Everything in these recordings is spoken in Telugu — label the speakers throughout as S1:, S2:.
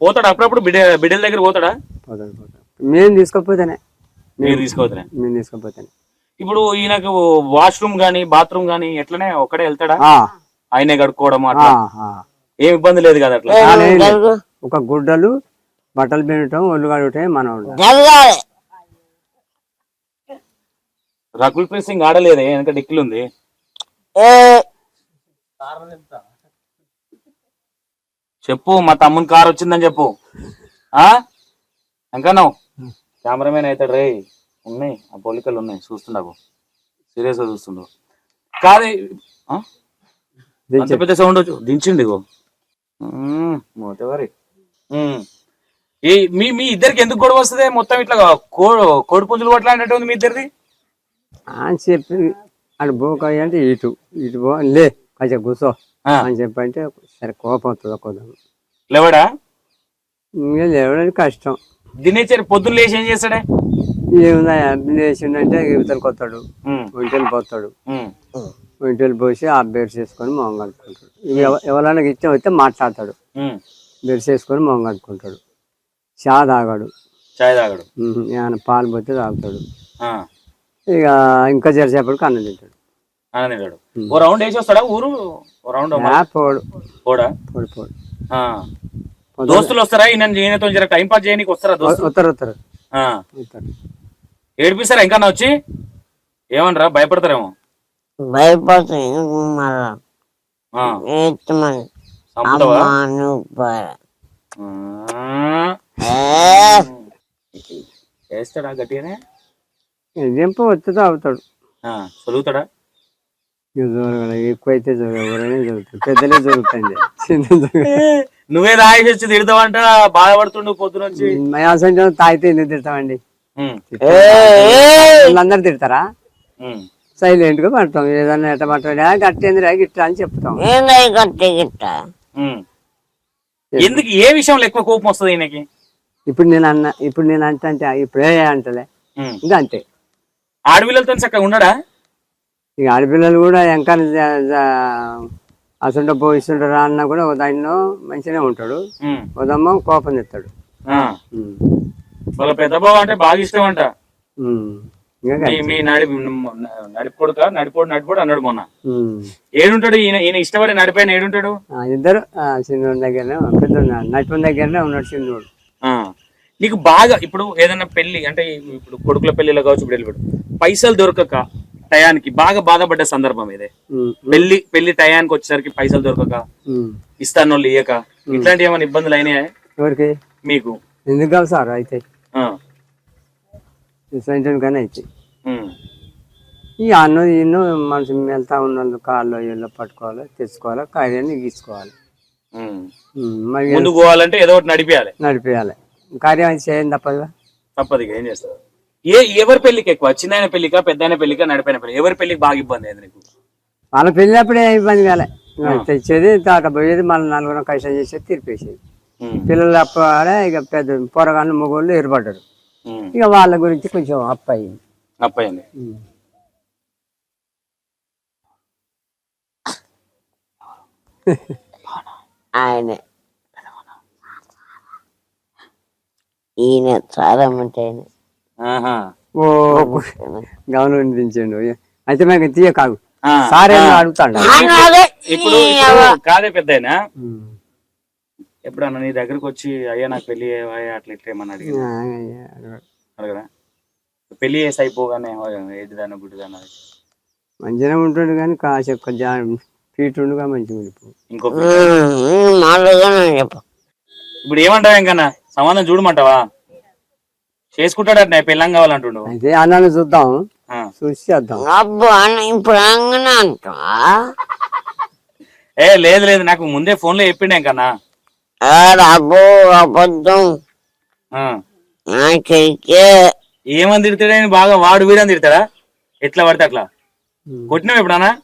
S1: పోతాడా? అప్పుడప్పుడు బిడ్డ బిడ్డల దగ్గర పోతాడా?
S2: పోతాడు పోతాడు. మేము తీసుకోకపోతేనే
S1: మీరు తీసుకోవద్దునే
S2: మేము తీసుకోకపోతేనే
S1: ఇప్పుడు ఈయనకు వాష్రూమ్ గానీ బాత్రూమ్ గానీ ఎట్లనే ఒక్కడే వెళ్తాడా?
S2: ఆ,
S1: ఆయనే కడుక్కోవడం
S2: ఆ,
S1: అట్లా?
S2: ఆ.
S1: ఏం ఇబ్బంది లేదు కదా అట్లా.
S2: ఒక గుడ్డలు బట్టలు పిండటం ఒళ్ళు కడగటం మనవాడు
S3: జరగాలి
S1: రకుల్ ప్రీత్ సింగ్ ఆడలేదే? వెనక డిక్కులు ఉంది
S3: ఏ
S1: చెప్పు మా తమ్ముని కార్ వచ్చిందని చెప్పు. ఆ? ఎంకన్నావు కెమెరామెన్ అవుతాడు రే ఉన్నాయి ఆ పోలికలు ఉన్నాయి చూస్తుండవు సీరియస్గా చూస్తుండవు కాదే పెద్ద సౌండ్ వచ్చు దించిండి మోతేవారి. ఈ మీ మీ ఇద్దరికి ఎందుకు గొడవ వస్తుంది? మొత్తం ఇట్లా కోడి పుంజులు కొట్లాడినట్టు ఉంది మీ ఇద్దరిది?
S2: అని చెప్పి అటు బోక అంటే ఇటు. ఇటు పో లే. కొంచెం కూర్చో అని చెప్పంటే సరే కోపం వస్తుంది కొద్దాం
S1: లేవడా?
S2: ఇంకా లేవడానికి కష్టం.
S1: దినేచర్ పొద్దున్న లేచి ఏం చేస్తాడే?
S2: ఏముందా లేచిండంటే ఇవతలకి వస్తాడు ఒంటెలు పోతాడు. ఒంటెలు పోసి ఆ బెడ్స్ వేసుకొని మొహం కట్టుకుంటాడు ఎవరైనా ఇష్టం వస్తే మాట్లాడతాడు.
S1: మ్మ్.
S2: బెడ్స్ వేసుకొని మొహం కట్టుకుంటాడు చా తాగాడు.
S1: చాయ్ తాగడు.
S2: ఏమైనా పాలు పోతే తాగుతాడు. ఇక ఇంకా చేసేపటికి అన్నం తింటాడు.
S1: ఆనందించాడు ఓ రౌండ్ వేసి వస్తాడా ఊరు? ఓ రౌండ్
S2: ఆ, పోడు.
S1: పోడా?
S2: పోడు పోడు.
S1: ఆ. దోస్తులు వస్తారా? ఈయన ఈయనతో జర టైం పాస్ చేయడానికి వస్తారా దోస్తులు.
S2: ఉత్తరు
S1: ఏడిపిస్తారా ఇంకా వచ్చి? ఏమనరా? భయపడతారేమో? వేస్తాడా గట్టిగానే?
S2: వచ్చి అవుతాడు
S1: ఆ, చదువుతాడా
S2: ఇక జోరగల ఎక్కువైతే జరుగుతుంది పెద్దలే జరుగుతుంది చిన్న
S1: నువ్వే రాయేసి వచ్చి తిడతావంట బాధపడుతుండు పొద్దున వచ్చి
S2: మయాసంటే తాగితే ఎందుకు తిడతామండి? వాళ్ళందరూ తిడతారా? సైలెంట్గా పడతాం. ఏదన్నా ఎట్ట పట్టాడా గట్టేందిరా గిట్ట అని చెప్తాం.
S3: గిట్ట.
S1: ఎందుకు? ఏ విషయంలో ఎక్కువ కోపం వస్తుంది ఈయనకి?
S2: ఇప్పుడు నేను అన్న ఇప్పుడు నేను అంటే అంటే ఇప్పుడే అంటలే. ఇంకా అంతే
S1: ఆడపిల్లలతో చక్కగా ఉన్నాడా
S2: ఇక ఆడపిల్లలు కూడా ఇంకా అసలు పోయిస్తుంటారా అన్నా కూడా ఒక దానిలో మంచిగానే ఉంటాడు. ఉదమ్మ కోపం తెస్తాడు.
S1: వాళ్ళ పెద్ద బావ అంటే బాగా ఇష్టం అంట మీ నడి నడిపోడుక నడిపోడు నడిపోడు అన్నాడు మొన్న. ఏడుంటాడు ఈయన ఈయన ఇష్టపడి నడిపోయిన ఏడుంటాడు?
S2: ఇద్దరు చిన్నోడి దగ్గరనే పెద్ద నటుని దగ్గరనే ఉన్నాడు చిన్నోడు.
S1: నీకు బాగా ఇప్పుడు ఏదైనా పెళ్ళి అంటే ఇప్పుడు కొడుకుల పెళ్ళిలో కావచ్చు ఇప్పుడు వెళ్ళిపోడు. పైసలు దొరకక టయానికి బాగా బాధపడ్డ సందర్భం ఇదే. పెళ్ళి పెళ్ళి టయానికి వచ్చేసరికి పైసలు దొరకక. ఇస్తాను వాళ్ళు ఇయ్యక ఇట్లాంటి ఏమైనా ఇబ్బందులు అయినాయా?
S2: ఎవరికి?
S1: మీకు?
S2: ఎందుకు కాదు సార్ అయితే? కానీ. ఈ అన్ను ఇన్ను మనసు వెళ్తా ఉన్న కాళ్ళు ఇళ్ళు పట్టుకోవాలి తెచ్చుకోవాలి కార్యాన్ని గీసుకోవాలి.
S1: ముందుకు పోవాలంటే ఏదో ఒకటి నడిపేయాలి.
S2: నడిపేయాలి. కార్యం చేయండి తప్పదుగా?
S1: తప్పదు ఏం చేస్తారు? ఏ ఎవరి పెళ్ళికి ఎక్కువ చిన్న పెళ్ళికా పెద్ద పెళ్ళికా నడిపోయిన పెళ్ళి ఎవరి పెళ్ళికి బాగా ఇబ్బంది అయింది నీకు
S2: వాళ్ళ పెళ్ళినప్పుడే ఇబ్బంది కాలే తెచ్చేది తాట పోయేది మళ్ళీ నలుగురు కష్టం చేసేది తీర్పేసేది. పిల్లలు అప్పుడే ఇక పెద్ద పొరగాళ్ళు మొగోళ్ళు ఏర్పడ్డారు. ఇక వాళ్ళ గురించి కొంచెం అప్ అయ్యింది
S1: అప్పయింది
S2: ఉమ్.
S3: ఆయన ఈయన చాలా ఉంటాయని
S1: ఆహా.
S2: ఓ గమనం వినిపించండు. అయితే మేము తీయ కాదు. సార్ ఏమో అడుగుతాడు.
S1: ఇప్పుడు కాదే పెద్ద ఎప్పుడన్నా నీ దగ్గరకు వచ్చి అయ్యా నాకు పెళ్ళి? అట్లా ఇట్లా ఏమన్నా అడిగి అడగరా? పెళ్ళి చేసి అయిపోగానే ఏదిదానా గుడ్డిదానా
S2: మంచిగానే ఉంటాడు కానీ కాసి ఒక్క జా ఫీట్ ఉండగా మంచిగా ఉండిపో
S1: ఇంకో
S3: మామూలుగా చెప్పు.
S1: ఇప్పుడు ఏమంటావు ఇంకన్నా సంబంధం చూడమంటావా? చేసుకుంటాడు అట్లా పెళ్ళం కావాలంటుండు.
S2: అయితే అన్నాను చూద్దాం.
S1: ఆ.
S2: చూసి చేద్దాం
S3: అబ్బు అన్న ఇప్పుడు అంగనే
S1: ఏ లేదు లేదు నాకు ముందే ఫోన్లో చెప్పిండే ఇంకన్నా.
S3: అబ్బో అబద్ధం. నాకైతే
S1: ఏమని తిడతాడని బాగా వాడు వీడని తిడతాడా? ఎట్లా పడితే అట్లా? కొట్టినావు ఎప్పుడన్నా?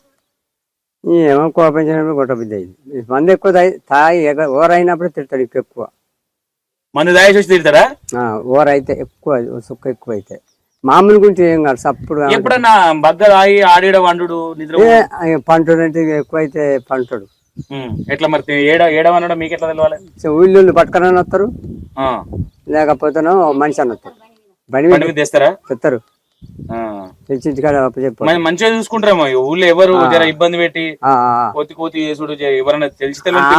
S2: ఏమో కోపించినప్పుడు గొట్టబుద్ధి అయింది. మంది ఎక్కువ తాగి తాగి ఎగ- ఓరైనప్పుడు తిడతాడు ఇంకా ఎక్కువ.
S1: మందు దాయేసి తిడతాడా
S2: ఓర అయితే ఎక్కువ సుక్క ఎక్కువ అయితే మామూలు గురించి ఏం కాదు సప్పుడు
S1: ఎప్పుడన్నా బగ్గ తాగి ఆడిడ వండు నిద్ర
S2: పంటడు అంటే ఎక్కువ అయితే పంటడు.
S1: ఎట్లా మరి తి- ఏడ ఏడవనడం మీకు ఎట్లా తెలవాలి?
S2: ఊళ్ళో పట్టుకొని వస్తారు
S1: ఆ.
S2: లేకపోతేనో మనిషి అని వస్తారు బండి
S1: మీద తెస్తారా? మంచిగా చూసుకుంటారేమో ఊళ్ళో ఎవరు జర ఇబ్బంది పెట్టి కోతి కోతి చేసుడు జర ఎవరైనా తెలిసి తెలియని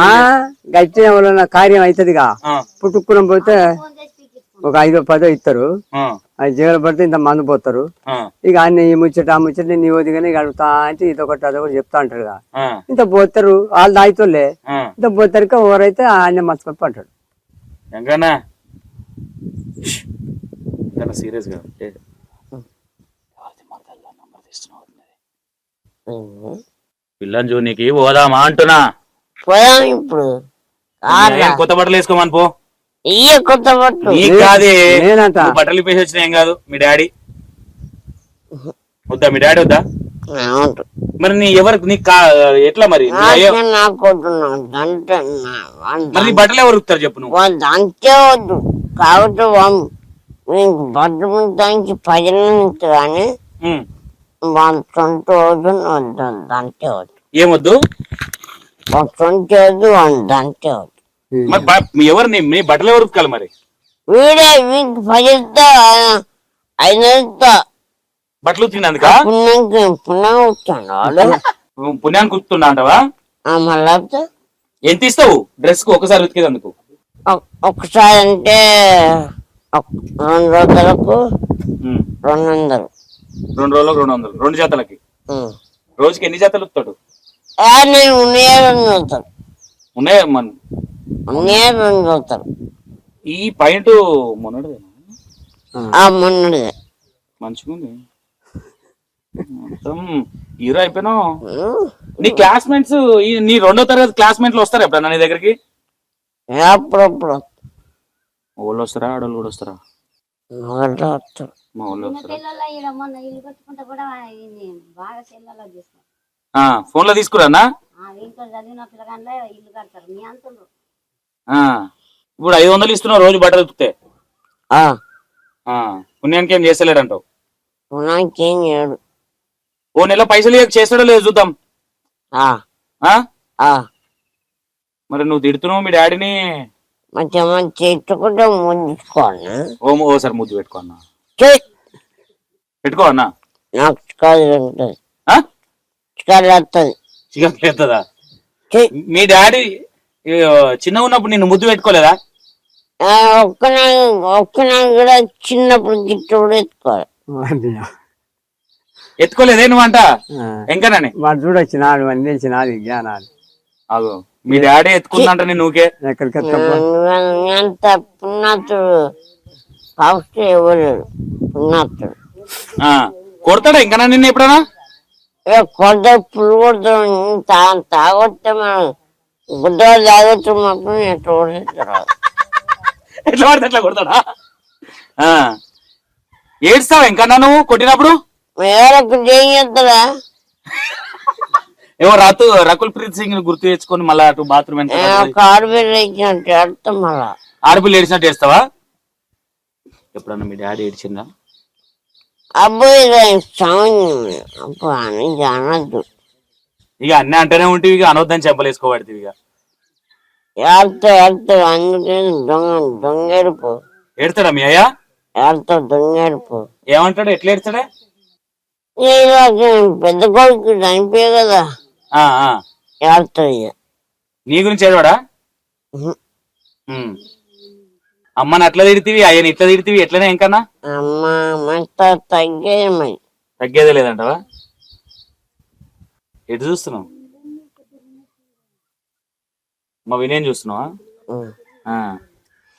S2: గట్టి ఎవరైనా కార్యం అవుతుందిగా
S1: ఆ,
S2: పుట్టుకుని పోతే ఒక ఐదో పదో ఇస్తారు
S1: ఆ,
S2: అది జీవన పడితే ఇంత మందు పోతారు ఇక అన్ని ఈ ముచ్చట ఆ ముచ్చట నీ ఓదిగానే అడుగుతా అంటే ఇదొకటి అదొకటి చెప్తా.
S1: ఆ,
S2: ఇంత పోతారు వాళ్ళు దాయితోలే. ఇంత పోతారు ఎవరైతే ఆయన మర్చిపోయి
S1: ఎంకన్నా సీరియస్గా పిల్లని జూనికి పోదామా అంటున్నా.
S3: పోదాం ఇప్పుడు.
S1: ఏం కొత్త బట్టలు వేసుకోమని పో.
S3: ఇయ్య కొత్త
S1: నీకు కాదే.
S2: నేనంట
S1: నువ్వు బట్టలు ఇప్పేసి వచ్చినా ఏం కాదు మీ డాడీ. వద్దా మీ డాడీ వద్దా. మరి నీ ఎవరికి నీకు కా ఎట్లా మరి? నీ
S3: నా-
S1: మరి నీ బట్టలు ఎవరు ఉత్తారు చెప్పు నువ్వు?
S3: వద్దు. కాబట్టి బట్టలు దానికి పదిలింది కానీ సొంత వద్దు
S1: ఏమొద్దు?
S3: వద్దు వద్దు
S1: మరి బ- మీ ఎవరు నీ మీ బట్టలు ఎవరు ఉతకాలి మరి?
S3: వీడే
S1: బట్టలు ఉతికినందుక?
S3: పుణ్యంకి పుణ్యం వచ్చాను వాడు.
S1: పుణ్యానికి ఉతుకుతున్నా అంటవా
S3: మళ్ళా
S1: ఎంత ఇస్తావు డ్రెస్కు ఒకసారి ఉతికేదందుకు?
S3: ఒక్- ఒకసారి అంటే ఒక్- రెండు రోజులకు
S1: ఉమ్.
S3: రెండు వందలు.
S1: రెండు రోజులకు రెండు వందలు రెండు జతలకి. రోజుకి ఎన్ని జతలు ఉత్తాడు?
S3: నేను ఉన్నాయే రెండు చదువుతాను
S1: ఉన్నాయా మన
S3: ఉన్నాయే రెండు చదువుతాను
S1: ఈ పాయింట్
S3: మొన్నటిదే
S1: మంచిగుంది మొత్తం హీరో అయిపోయినావు. నీ క్లాస్మేట్స్ నీ రెండో తరగతి క్లాస్మేట్లు వస్తారా ఎప్పుడన్నా నీ దగ్గరికి?
S3: అప్పుడప్పుడు
S1: వాళ్ళు వస్తారా ఆడవాళ్ళు కూడా వస్తారా. మా ఫోన్లో తీసుకురానా ఇప్పుడు ఐదు వందలు ఇస్తున్నావు రోజు బట్టలు ఉతికితే.
S3: ఆ,
S1: ఆ, పుణ్యానికి ఏం చేస్తలేడంటావు?
S3: నాకేం చేయడు.
S1: ఓ నెల పైసలు చేస్తాడో లేదో చూద్దాం.
S3: ఆ,
S1: ఆ?
S3: ఆ.
S1: మరి నువ్వు తిడుతున్నావు మీ డాడీని?
S3: మంచిగా
S1: ఓ ఓసారి ముద్దు పెట్టుకో అన్న.
S3: చెయ్.
S1: పెట్టుకో అన్న.
S3: నాకు చికాలు వస్తుంది
S1: పెద్దదా. మీ డాడీ ఈ, చిన్నగా ఉన్నప్పుడు నిన్ను ముద్దు పెట్టుకోలేదా?
S3: ఒక్క నాకు ఒక్క నాకు కూడా చిన్నప్పుడు గిట్టు కూడా ఎత్తుకోవాలి
S1: ఎత్తుకోలేదే నువ్వు అంట? ఎంకనని?
S2: వాడు చూడొచ్చు నాడు నాది జ్ఞానాలు
S1: అగో మీ డాడీ ఎత్తుకుందంట నేను నువ్వుకే
S2: ఎక్కడికి
S1: ఆ, కొడతాడా ఇంకనా నిన్ను ఎప్పుడన్నా
S3: ఏ కొద్ద పులు కొడతాడు తా తాగొస్తే మనం గుడ్డ తాగొచ్చు మాత్రం ఎట్లా
S1: పడితే కొడతాడా? ఆ. ఏడ్స్తావా ఇంకన్నా నువ్వు కొట్టినప్పుడు? ఏమో రాతు రకుల్ ప్రీత్ సింగ్ని గుర్తు తెచ్చుకొని మళ్ళా అటు బాత్రూమ్ ఎంత
S3: ఒక ఆడపిల్ల ఇచ్చినట్టు అర్థం మళ్ళా.
S1: ఆడపిల్ల ఏడిచినట్టు చేస్తావా ఎప్పుడన్నా మీ డాడీ ఏడిచిందా
S3: సౌండ్ అబ్బా అని అనద్దు
S1: ఇక అన్నీ అంటేనే ఉంటే ఇక అనొద్దని చెప్పలేసుకోబడుతుంది ఇక
S3: ఏడుతో అందుకే దొంగ దొంగెడుపు
S1: ఏడతాడా మీ అయ్యా?
S3: ఏడుతో దొంగెడుపు
S1: ఏమంటాడు? ఎట్లా ఏడతాడా?
S3: పెద్ద కొడుకు చనిపోయే కదా.
S1: ఆ, ఆ.
S3: ఏడుతుంది.
S1: నీ గురించి ఏడవాడా?
S3: ఉహు.
S1: ఉమ్. అమ్మని అట్లా తిడితివి అయ్యని ఇట్లా తిడితివి ఎట్లనే ఇంకన్నా
S3: అమ్మ మంట తగ్గేది
S1: లేదంటవా? ఎటు చూస్తున్నావు? మా వినయం చూస్తున్నావా.